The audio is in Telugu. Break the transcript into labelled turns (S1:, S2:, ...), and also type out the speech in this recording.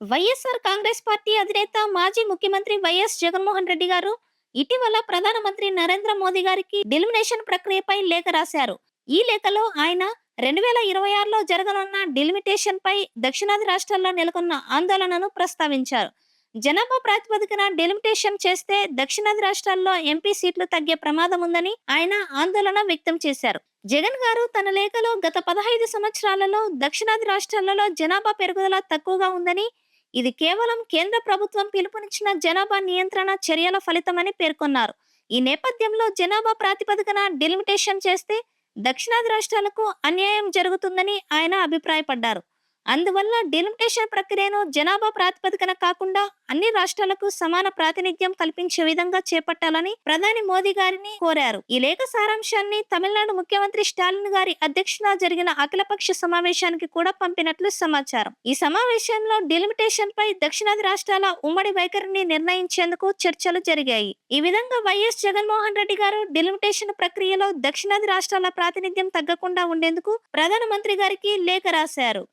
S1: వైఎస్ఆర్ కాంగ్రెస్ పార్టీ అధినేత మాజీ ముఖ్యమంత్రి వైఎస్ జగన్మోహన్ రెడ్డి గారు ఇటీవల ప్రధానమంత్రి నరేంద్ర మోదీ గారికి డిలిమినేషన్ ప్రక్రియపై లేఖ రాశారు. ఈ లేఖలో ఆయన రెండు వేల ఇరవై ఆరులో జరగనున్న డిలిమిటేషన్ పై దక్షిణాది రాష్ట్రాల్లో నెలకొన్న ఆందోళనను ప్రస్తావించారు. జనాభా ప్రాతిపదికన డెలిమిటేషన్ చేస్తే దక్షిణాది రాష్ట్రాల్లో ఎంపీ సీట్లు తగ్గే ప్రమాదం ఉందని ఆయన ఆందోళన వ్యక్తం చేశారు. జగన్ గారు తన లేఖలో గత పదహైదు సంవత్సరాలలో దక్షిణాది రాష్ట్రాలలో జనాభా పెరుగుదల తక్కువగా ఉందని ఇది కేవలం కేంద్ర ప్రభుత్వం పిలుపునిచ్చిన జనాభా నియంత్రణ చర్యల ఫలితమని పేర్కొన్నారు. ఈ నేపథ్యంలో జనాభా ప్రాతిపదికన డిలిమిటేషన్ చేస్తే దక్షిణాది రాష్ట్రాలకు అన్యాయం జరుగుతుందని ఆయన అభిప్రాయపడ్డారు. అందువల్ల డెలిమిటేషన్ ప్రక్రియను జనాభా ప్రాతిపదికన కాకుండా అన్ని రాష్ట్రాలకు సమాన ప్రాతినిధ్యం కల్పించే విధంగా చేపట్టాలని ప్రధాని మోదీ గారిని కోరారు. ఈ లేఖ సారాంశాన్ని తమిళనాడు ముఖ్యమంత్రి స్టాలిన్ గారి అధ్యక్షతన జరిగిన అఖిలపక్ష సమావేశానికి కూడా పంపినట్లు సమాచారం. ఈ సమావేశంలో డెలిమిటేషన్ పై దక్షిణాది రాష్ట్రాల ఉమ్మడి వైఖరిని నిర్ణయించేందుకు చర్చలు జరిగాయి. ఈ విధంగా వైఎస్ జగన్మోహన్ రెడ్డి గారు డెలిమిటేషన్ ప్రక్రియలో దక్షిణాది రాష్ట్రాల ప్రాతినిధ్యం తగ్గకుండా ఉండేందుకు ప్రధానమంత్రి గారికి లేఖ రాశారు.